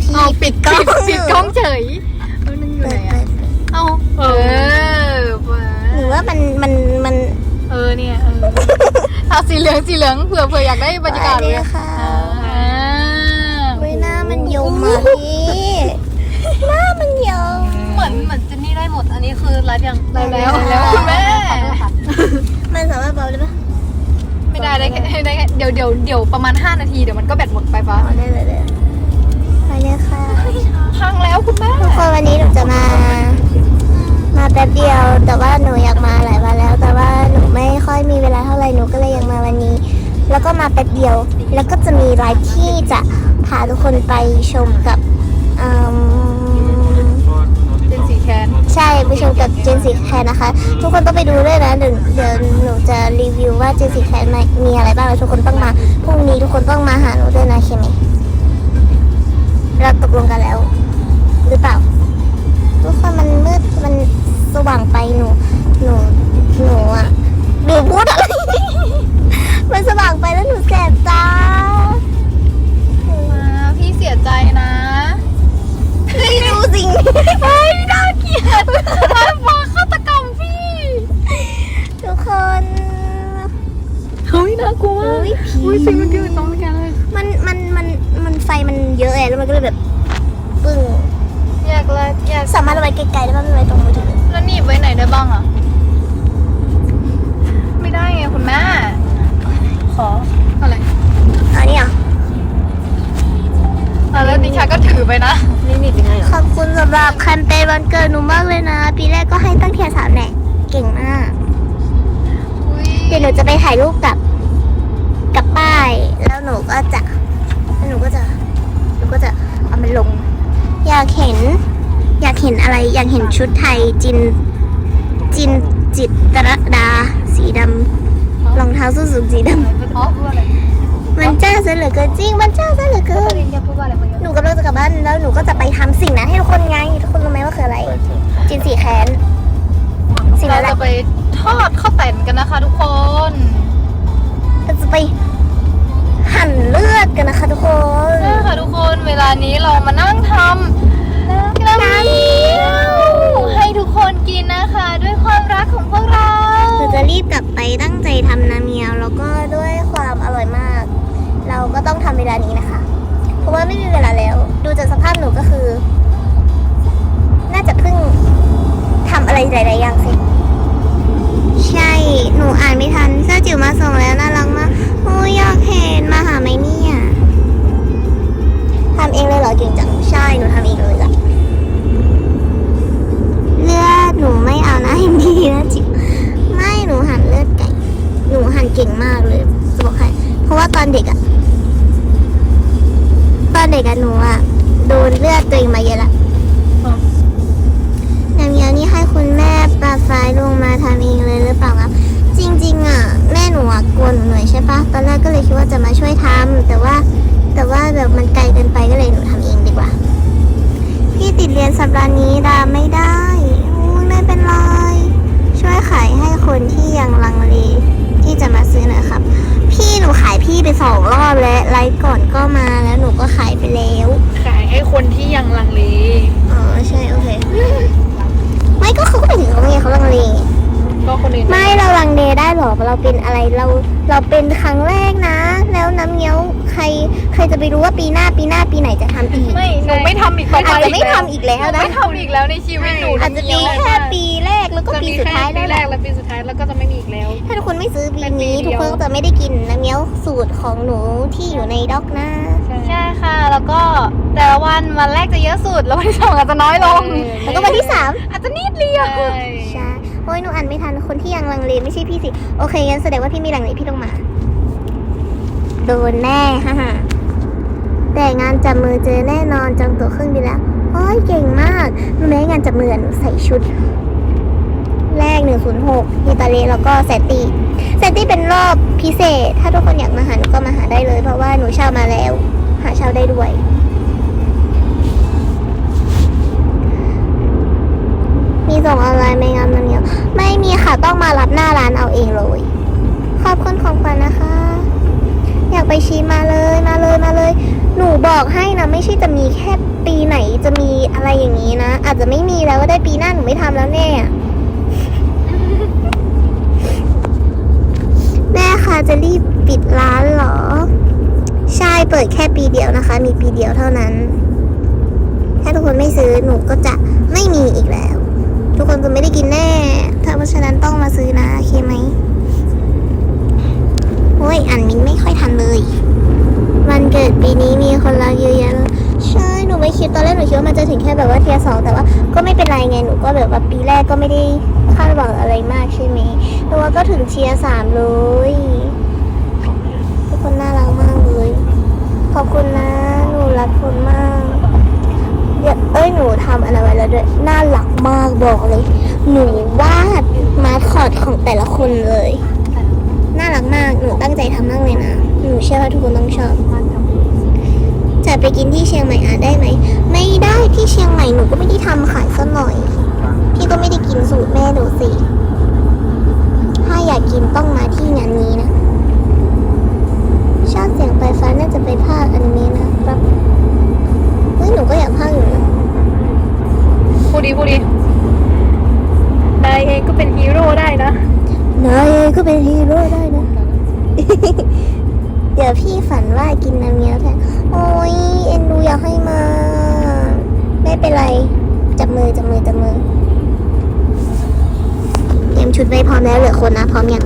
พี่เอาปิดกล้องปิปิดดกกล้ล้อองงเฉยเออนั่งอยู่เปิไหนดเปิอะดเปิดเอาเออมาหรือว่ามันมันมันเออเนี่ยเออเอาสีเหลืองสีเหลืองเผื่อเผื่ออยากได้บรรยากาศเลยไปค่ะอ่าเว้ยหน้ามันยมอะพี่หน้ามันยม เหมือนเหมือนเจนนี่ได้หมด อันนี้คือไลฟ์ยังได้แล้วแล้ว คุณแม่มันสามารถเบาได้ปะไม่ได้ได้แค่ได้แค่เดี๋ยวเดี๋ยวเดี๋ยวประมาณ 5 นาทีเดี๋ยวมันก็แบตหมดไปฟ้า เอาได้เลยเลยไป เลยค่ะพังแล้วคุณแม่ทุกคนวันนี้หนูจะมา มาแป๊บเดียว แต่ว่าหนูอยากมาหลายวันแล้ว แต่ว่าหนูไม่ค่อยมีเวลาเท่าไหร่หนูก็เลยอยากมาวันนี้ แล้วก็มาแป๊บเดียว แล้วก็จะมีไลฟ์ที่จะพาทุกคนไปชมกับอืมเป็นสีแคนใช่ไปชมกับเจนสิแคนนะคะ ทุกคนต้องไปดูด้วยนะเดี๋ยวเดี๋ยวหนูจะรีวิวว่าเจนสิแคนมีอะไรบ้างแล้วทุกคนต้องมาพรุ่งนี้ทุกคนต้องมาหาหนูด้วยนะเคมี เราตกลงกันแล้ว หรือเปล่า ทุกคนมันมืดมันสว่างไปหนู หนูหนูอะหนูพูดอะไร มันสว่างไปแล้วหนูแสบตามาพี่เสียใจนะพี่ดูสิ่งเฮ้ยน่าเกลียดมาฟ้าฆาตกรรมพี่ ทุกคนเฮ้ยน่ากลัวอุ๊ยผีอุ้ยสิ่งเมื่อกี้มันต้องแกเลยมันมันมันมัน ไฟมันเยอะไงแล้วมันก็เลยแบบปึ้งอยากละอยากสามารถเอาไว้ไกลๆได้ป่ะไม่ไว้ตรงมือถือแล้วหนีบไว้ไหนได้บ้างอะ ไม่ได้ไงคุณแม่ ขออะไรอันนี้อะอะแล้วดิฉันก็ถือไปนะ นี่นี่เป็นไงอะขอบคุณสำหรับแคมเปญวันเกิดหนูมากเลยนะ ปีแรกก็ให้ตั้งเทียร์สามแหน่เก่งมากอุ้ยเดี๋ยวหนูจะไปถ่ายรูปกับ กับป้าย แล้วหนูก็จะแล้วหนู ก็จะหนูก็จะเอามันลง อยากเห็น อยากเห็นอะไร อยากเห็นชุดไทยจิน จินจิตรดา สีดำรองเท้าส้นสูงสีดอ๋อพูดอะไรำมันจ้าซะเหลือเกินจริง มันจ้าซะเหลือเกินลินจะพูดว่าอะไรเมื่อกี้หนูกำลังจะกลับบ้านแล้วหนูก็จะไปทำสิ่งนั้นให้ทุกคนไงทุกคนรู้ไหมว่าคืออะไร จินสีแขนสิ่งเรานั้นแหจะละไปทอดข้าวแต่นกันนะคะทุกคนเราจะไป หั่นเลือดกันนะคะทุกคนใช่ค่ะทุกคนเวลานี้เรามานั่งทำน้ำเงี้ยวให้ทุกคนกินนะคะ ด้วยความรักของพวกเราหนูจะรีบกลับไปตั้งใจทำน้ำเงี้ยวแล้วก็ด้วยความอร่อยมาก เราก็ต้องทำเวลานี้นะคะ เพราะว่าไม่มีเวลาแล้ว ดูจากสภาพ ดว่าจะมาช่วยทำแต่ว่าแต่ว่าแบบมันไกลเกินไปก็เลยหนูทำเองดีกว่า พี่ติดเรียนสัปดาห์นี้ดาไม่ได้โอ้ยไม่เป็นไรช่วยขายให้คนที่ยังลังเลที่จะมาซื้อหน่อยครับ พี่หนูขายพี่ไปสองรอบแล้วไลฟ์ก่อนก็มาแล้วหนูก็ขายไปแล้ว ขายให้คนที่ยังลังเลอ๋อใช่โอเคไม่ก็เขาก็ไปถึงเขาไงเขาลังเล ก็คนอื่นไม่เราลังเลได้หรอเราเป็นอะไรเราเราเป็นครั้งแรกนะ แล้วน้ำเงี้ยวใครใครจะไปรู้ว่าปีหน้าปีหน้าปีไหนจะทำอีกไม่หนูไม่ทำอีกต่อไปอาจจะไม่ทำอีกแล้วหนูนะไม่ทำอีกแล้วในชีวิตหนูอาจจะมีแค่ปีแรกแล้วก็จะปีมีสุดแค่ท้ายปีแล้วแรแหละกและปีสุดท้ายแล้วก็จะไม่มีอีกแล้ว ถ้าทุกคนไม่ซื้อปีเป็นปีนี้เดีทุกยวคนก็จะไม่ได้กินน้ำเงี้ยวสูตรของหนูที่อยู่ในด็อกนะใช่ค่ะแล้วก็แต่ละวันวันแรกจะเยอะสุดแล้ววันที่สองอาจจะน้อยลงแล้วก็วันที่สามอาจจะนิดเดียวใช่ โอ้ยหนูอ่านไม่ทันคนที่ยังลังเลไม่ใช่พี่สิ โอเคงั้นแสดงว่าพี่มีลังเลพี่ต้องมา โดนแน่ฮ่าฮแต่งานจับมือเจอแน่นอนจองตั๋วเครื่องบินแล้วโอ้ยเก่งมากรู้ไหมงานจับมือหนูใส่ชุด แรก 106ฮิตาเลแล้วก็แซตตี้แซตตี้เป็นรอบพิเศษ ถ้าทุกคนอยากมาหาหนูก็มาหาได้เลย เพราะว่าหนูเช่ามาแล้ว หาเช่าได้ด้วยมีส่งออนไลน์ไหมงานน้ำเงี้ยว ไม่มีค่ะต้องมารับหน้าร้านเอาเองเลย ขอบคุณของขวัญนะคะ อยากไปชีมาเลยมาเลยมาเลย หนูบอกให้นะ ไม่ใช่จะมีแค่ปีไหนจะมีอะไรอย่างนี้นะ อาจจะไม่มีแล้วก็ได้ปีหน้าหนูไม่ทำแล้วแน่แม่คะจะรีบปิดร้านเหรอ ใช่เปิดแค่ปีเดียวนะคะ มีปีเดียวเท่านั้น ถ้าทุกคนไม่ซื้อหนูก็จะไม่มีอีกแล้ว ทุกคนจะไม่ได้กินแน่ ถ้าเพราะฉะนั้นต้องมาซื้อนะโอเคไหมโอ้ยอ่านมินไม่ค่อยทันเลย วันเกิดปีนี้มีคนรักเยอะแยะใช่หนูไม่คิดตอนแรกหนูคิดว่ามันจะถึงแค่แบบว่าเทียร์สองแต่ว่าก็ไม่เป็นไรไงหนูก็แบบว่าปีแรกก็ไม่ได้คาดหวังอะไรมากใช่ไหมแต่ว่าก็ถึงเทียร์สามเลยทุกคนน่ารักมากเลย ขอบคุณนะ หนูรักคุณมาก เดี๋ยเอ้ยหนูทำอะไรไว้แล้วด้วยน่ารักมากบอกเลย หนูวาดมาคอดของแต่ละคนเลย น่ารักมากหนูตั้งใจทำมากเลยนะหนูเชื่อว่าทุกคนต้องชอบจะไปกินที่เชียงใหม่อาได้ไหมไม่ได้ที่เชียงใหม่หนูก็ไม่ได้ทำขายสักหน่อยพี่ก็ไม่ได้กินสูตรแม่หนูสิ เดี๋ยวพี่ฝันว่ากินน้ำเงี้ยวแทนโอ้ยเอ็นดูอยากให้มา ไม่เป็นไร จับมือจับมือจับมือเตรียมชุดไว้พร้อมแล้วเหลือคนนะพร้อมยัง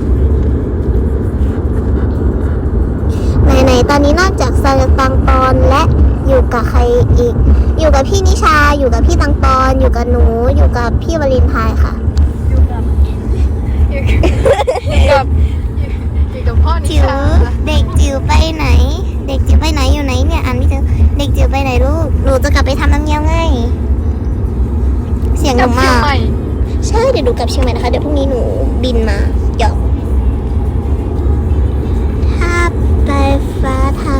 ไหนๆตอนนี้นอกจากซายตังปอนและอยู่กับใครอีก อยู่กับพี่นิชา อยู่กับพี่ตังปอน อยู่กับหนู อยู่กับพี่วลินทายค่ะ อยู่กับอยู่กับอยู่กับ พ่อนิจิ๋วชาเด็กจิ๋วไปไหน เด็กจิ๋วไปไหนอยู่ไหนเนี่ยอ่านไม่เจอเด็กจิ๋วไปไหนลูกหนูจะกลับไปทำน้ำเงี้ยวไงเสียงหกันูบเชียมางกใหม่ใช่เดี๋ยวดูกลับเชียงใหม่นะคะเดี๋ยวพรุ่งนี้หนูบินมาหยอกถ้าปลายฟ้าทำ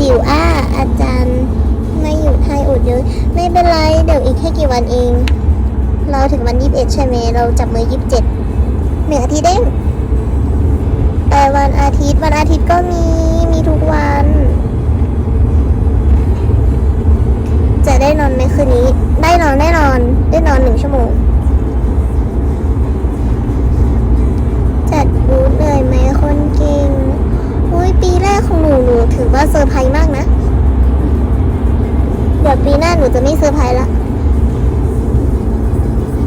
จิ๋วอ้าอาจารย์ไม่อยู่ไทยอุดเยอะไม่เป็นไรเดี๋ยวอีกแค่กี่วันเอง เราถึงวันยี่สิบเอ็ดใช่ไหมเราจับมือยี่สิบเจ็ดหนึ่งอาทิตย์เองแต่วันอาทิตย์วันอาทิตย์ก็มีมีทุกวัน จะได้นอนไหมคืนนี้ ได้นอนแน่นอน ได้นอนหนึ่งชั่วโมงจัดบูธเลยไหมคนเก่ง ยปีแรกของหนูหนูถือว่าเซอร์ไพรส์มากนะ เดี๋ยวปีหน้าหนูจะไม่เซอร์ไพรส์ละ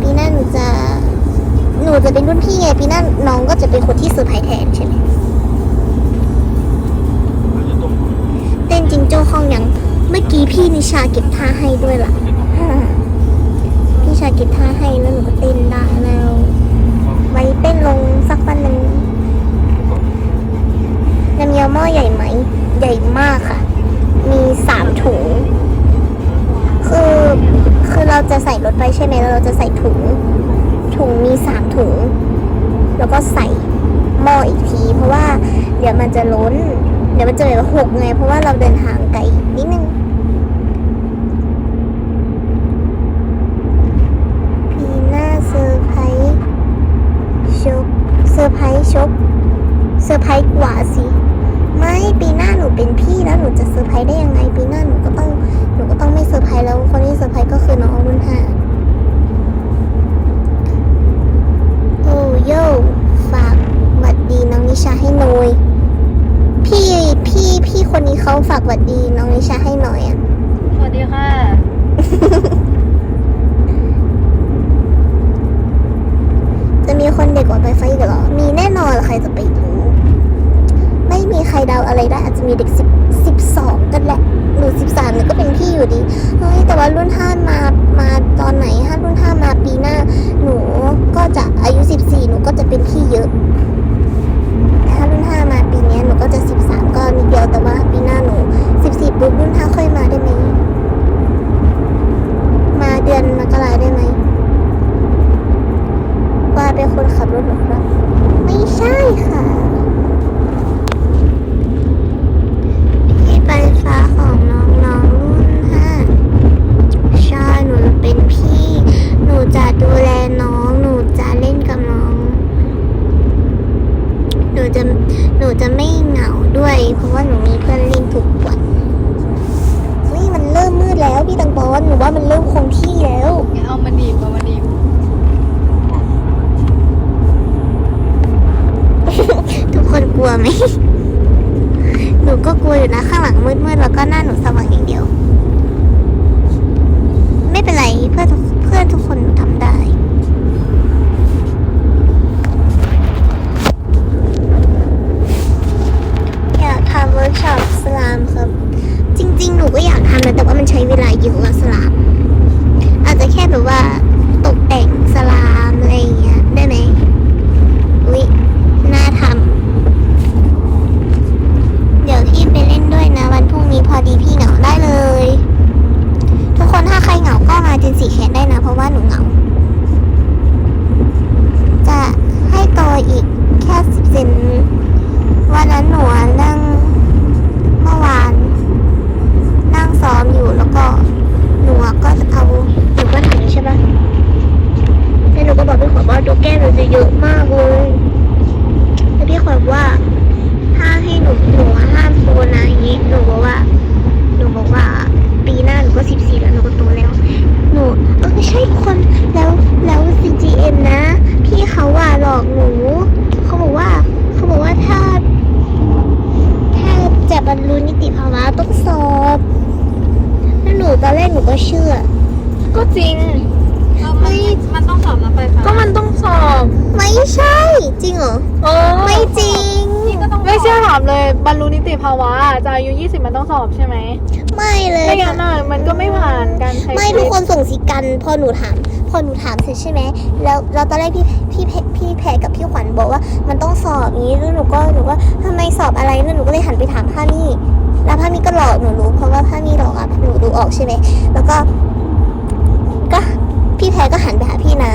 ปีหน้าหนูจะ หนูจะเป็นรุ่นพี่ไงปีหน้าน้องก็จะเป็นคนที่เซอร์ไพรส์แทนใช่ไหมเต้นจริงโจ้ห้องยัง เมื่อกี้พี่นิชาเก็บท่าให้ด้วยล่ะ พี่ชาเก็บท่าให้แล้วหนูก็เต้นได้แล้ว ไว้เต้นลงสักวันหนึ่ง น้ำเงี้ยวหม้อใหญ่ไหม ใหญ่มากค่ะ มีสามถุง คือ คือเราจะใส่รถไปใช่ไหมแล้วเราจะใส่ถุง ถุงมีสามถุง แล้วก็ใส่หม้ออีกที เพราะว่าเดี๋ยวมันจะล้น เดี๋ยวมันจะแบบหกไง เพราะว่าเราเดินทางไกลนิดนึงปีหน้าเซอร์ไพรส์ชกเซอร์ไพรส์ชกเซอร์ไพรส์กว่าสิ ไม่ปีหน้าหนูเป็นพี่แล้วหนูจะเซอร์ไพรส์ได้ยังไงปีหน้าหนูก็ต้องหนูก็ต้องไม่เซอร์ไพรส์แล้วคนที่เซอร์ไพรส์ก็คือน้องรุ่นห้าโอ้โย่ฝากหวัดดีน้องนิชาให้หน่อยพี่พี่พี่คนนี้เขาฝากหวัดดีน้องนิชาให้หน่อยอะสวัสดีค่ะ จะมีคนเด็กกว่าไปไฟอีกเหรอ มีแน่นอนใครจะไปรู้ไมีใครเดาอะไรได้อาจจะมีเด็กสิบสิบสองกันแหละหนูสิบสามหนูก็เป็นพี่อยู่ดีเฮ้ยแต่ว่ารุ่นห้ามามาตอนไหนห้ารุ่นห้ามาปีหน้า หนูก็จะอายุสิบสี่หนูก็จะเป็นพี่เยอะ ถ้ารุ่นห้ามาปีเนี้ยหนูก็จะสิบสามก็นิดเดียว แต่ว่าปีหน้าหนูสิบสี่ปุ๊บรุ่นห้าค่อยมาได้ไหม มาเดือนมกราได้ไหม ว่าเป็นคนขับรถเหรอครับ ไม่ใช่ค่ะ พี่ไปฟ้าของน้องๆรุ่นห้าใช่หนูจะเป็นพี่ หนูจะดูแลน้อง หนูจะเล่นกับน้อง หนูจะ หนูจะไม่เหงาด้วย เพราะว่าหนูมีเพื่อนเล่นทุกวันเฮ้ยมันเริ่มมืดแล้วพี่ตังปอนหนูว่ามันเริ่มคงที่แล้ว เอามาหนีบเอามาหนีบ ทุกคนกลัวไหม หนูก็กลัวอยู่นะ ข้างหลังมืดๆแล้วก็หน้าหนูสว่างอย่างเดียว ไม่เป็นไรเพื่อนทุกเพื่อนทุกคนหนูทำได้ อยากทำเวิร์กช็อปสลามครับ จ ริงๆหนูก็อยากทำนะแต่ว่ามันใช้เวลาเยอะสลามอาจจะแค่แบบว่าตกแต่งสลามอะไรอย่างเงี้ยได้ไหมอุ๊ยน่าทำเดี๋ยวพี่ไปเล่นด้วยนะ วันพรุ่งนี้พอดีพี่เหงาได้เลย ทุกคนถ้าใครเหงาก็มาจินสีแขนได้นะ เพราะว่าหนูเหงาจะให้โตอีกแค่สิบเซนวันนั้นหนูนั่งเมื่อวาน ซ้อมอยู่แล้วก็หนูก็เอาหนูก็ถ่ายใช่ปะแล้วหนูก็บอกพี่ขวัญว่าตัวแก้มหนูจะเยอะมากเลย แล้วพี่ขวัญว่า ถ้าให้หนูหนูห้ามโตนะอย่างนี้หนูบอกว่า หนูบอกว่า ปีหน้าหนูก็สิบสี่แล้วหนูก็โตแล้ว หนูเออใช่คนแล้วแล้ว CGM นะ พี่เขาว่าหลอกหนู เขาบอกว่า เขาบอกว่าถ้า ถ้าจะบรรลุนิติภาวะต้องสอบแล้วหนูตอนแรกหนูก็เชื่อ ก็จริง เออมันมันต้องสอบนะไฟฟ้า ก็มันต้องสอบ ไม่ใช่ จริงเหรอ เออ ไม่จริง นี่ก็ต้ องไม่เชื่อถามเลยบรรลุนิติภาวะจะอายุ 20 มันต้องสอบใช่ไหมไม่เลยไม่งั้นน่ะมันก็ไม่ผ่านการใช้ไม่ชีทุวิกตคนส่งสิกันพอหนูถามพอหนูถามเสร็จใช่ไหมแล้วแล้วตอนแรกพี่พี่พี่พี่แพรกับพี่ขวัญบอกว่า มันต้องสอบอย่างนี้แล้วหนูก็หนูว่าทำไมสอบอะไรแล้วหนูก็เลยหันไปถามผ้ามี่แล้วผ้ามี่ก็หลอกหนูรู้เพราะว่าผ้ามี่หลอกอะหนูดูออกใช่ไหมแล้วก็ ก็พี่แพรก็หันไปหาพี่นา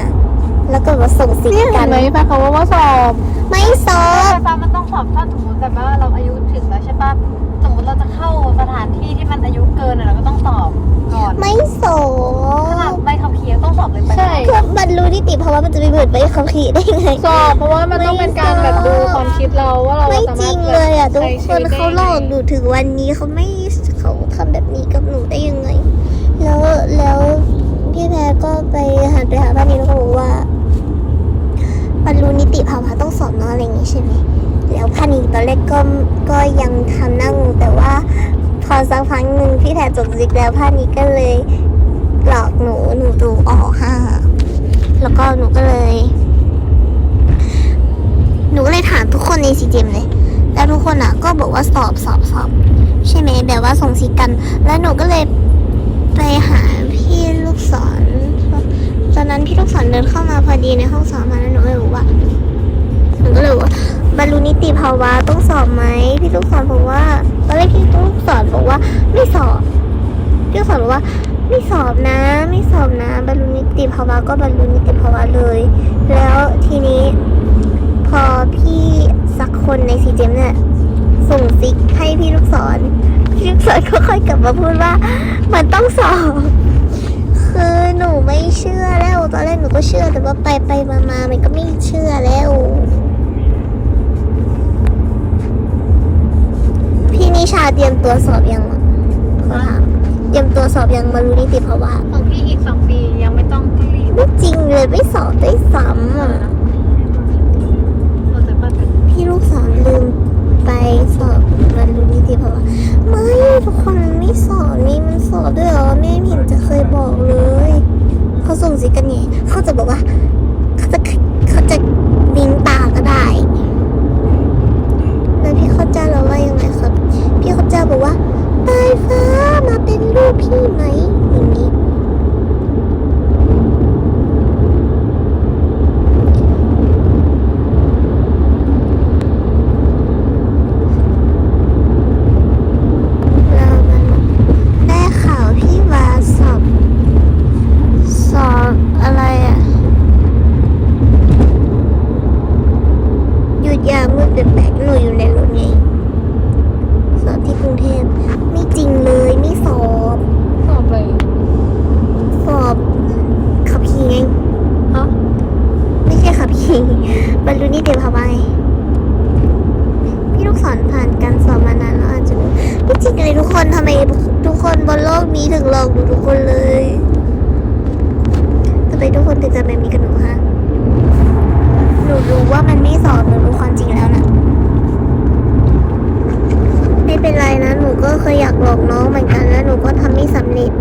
แล้วก็แบบว่าส่งสินี่กัเห็นนไหมแปลเขาว่าสอบ ไม่สอไฟบฟ้ามันต้ องสอบถ้าสมมติแบบว่าเราอายุถึงแล้วใช่ปะสมมติเราจะเข้าสถานที่ที่มันอายุเกินอะเราก็ต้องสอบก่อนไม่สอขนาดบใบขับขี่ยังต้องสอบเลยไปใช่ก็บรรลุนิติภาวะมันจะไปเบิดไปขับขี่ได้ไง สอบ เพราะว่ามันต้องเป็นการแบบดูความคิดเราว่าเราไม่สาจมารริถงแบบเลยอะทุกใช้คชีนวิตได้เขาหลอกหนูถึงวันนี้เขาไม่เขาทำแบบนี้กับหนูได้ยังไง แล้วแล้วพี่แพรก็ไปหันไปหาบ้านนี้แล้วก็บอกว่าบรรลุนิติภาวะต้องสอบเนาะอะไรอย่างงี้ใช่ไหม แล้วพานีตอนแรกก็ก็ยังทำหนั่งงแต่ว่า พอสักพักหนึ่งพี่แพรจบจิกแล้วพานีก็เลยหลอกหนูหนูดูออกค่ะแล้วก็หนูก็เลย หนูก็เลยถามทุกคนในซีเจมเลยแล้วทุกคนอะ ก็บอกว่าสอบสอบสอบใช่ไหมแบบว่าส่งสีกัน แล้วหนูก็เลยไปหาพี่ลูกศรตอนนั้นพี่ลูกศรเดินเข้ามาพอดีในห้องสอบมาแล้วหนูก็เลยบอกว่าหนูก็เลยว่า บรรลุนิติภาวะต้องสอบไหมพี่ลูกศรบอกว่าตอนแรกพี่ลูกศรบอกว่า ไม่สอบพี่ลูกศรบอกว่า ไม่สอบนะ ไม่สอบนะ บรรลุนิติภาวะก็บรรลุนิติภาวะเลย แล้วทีนี้ พอพี่สักคนในซีเจมเนี่ยส่งซิกให้พี่ลูกศรพี่ลูกศรก็ค่อยกลับมาพูดว่า มันต้องสอบ คือหนูไม่เชื่อแล้วตอนแรกหนูก็เชื่อแต่ว่าไปไปมามามันก็ไม่เชื่อแล้ว พี่ นิชาเตรียมตัวสอบยังอะขอถามเตรียมตัวสอบยังมารู้นิติภาวะของพี่อีกสองปียังไม่ต้องรีบไม่จริงเลยไม่สอบด้วยซ้ำอะเราจะมาถึงพี่ลูกสาวลืมไปสอบบรรลุนิติภาวะไม่ทุกคนไม่สอบนี่มันสอบด้วยเหรอแม่ไม่เห็นจะเคยบอกเลย เขาส่งสิกันไงเขาจะบอกว่าเขาจะเขาจะลิงตาก็ได้แล้วพี่เข้าใจแล้วว่า บอกว่าปลายฟ้ามาเป็นลูกพี่ไหม พี่ลูกศรผ่านการสอบมานานแล้วอาจจะไม่จริงเลยทุกคนทำไมทุกคนบนโลกนี้ถึงหลอกหนูทุกคนเลยทำไมทุกคนถึงจะไม่มีกับหนูคะหนูรู้ว่ามันไม่สอบหนูรู้ความจริงแล้วนะไม่เป็นไรนะหนูก็เคยอยากหลอกน้องเหมือนกันแล้วหนูก็ทำไม่สำเร็จ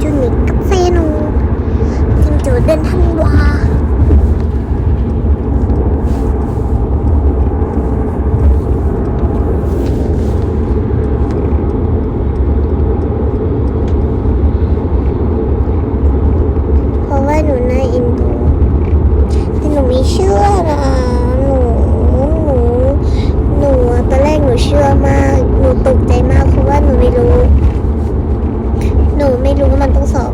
จุนิกกับเฟนูจิงจูเดินทันวา เพราะว่าหนูน่าอินดูแต่หนูไม่เชื่อนะหนู หนู หนูอะตอนแรกหนูเชื่อมาก หนูตกใจมากเพราะว่าหนูไม่รู้ หนูไม่รู้ว่ามันต้องสอบ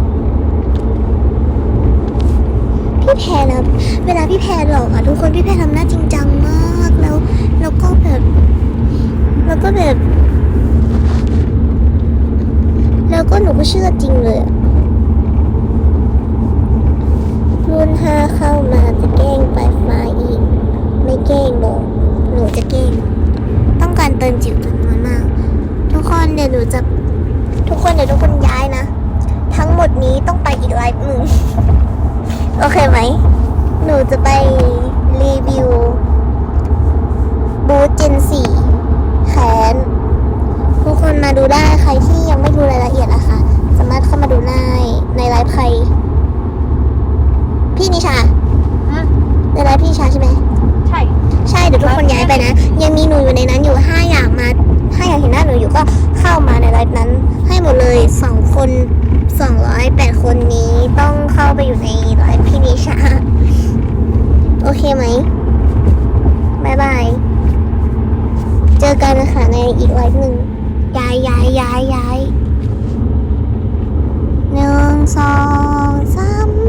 พี่แพรนะเวลาพี่แพรหลอกอะทุกคนพี่แพรทำหน้าจริงจังมากแล้ว แล้วก็แบบ แล้วก็แบบ แล้วก็ หนูก็เชื่อจริงเลยรุ่นห้าเข้ามาจะแกล้งไปมาอีก ไม่แกล้งหรอกหนูจะแกล้งต้องการเติมจิ๋วจำนวนมาก ทุกคนเดี๋ยวหนูจะ ทุกคนเดี๋ยวทุกคนย้ายนะ ทั้งหมดนี้ต้องไปอีกไลฟ์หนึ่งโอเคไหม หนูจะไปรีวิว บูธเจนสี่แขน ทุกคนมาดูได้ใครที่ยังไม่ดูรายละเอียดนะคะ สามารถเข้ามาดูได้ในไลฟ์ใคร พี่นิชาฮะในไลฟ์พี่นิชาใช่ไหมใช่ ใช่เดี๋ยวทุกคนย้ายไปนะ ยังมีหนูอยู่ในนั้นอยู่ห้าอย่างมาถ้าอยากเห็นหน้าหนูอยู่ก็เข้ามาในไลฟ์นั้น ให้หมดเลยสองคนสองร้อยแปดคนนี้ต้องเข้าไปอยู่ในไลฟ์พี่นิชา โอเคไหมบายบาย เจอกันนะคะในอีกไลฟ์หนึ่ง ย้ายย้ายย้ายย้ายหนึ่งสองสาม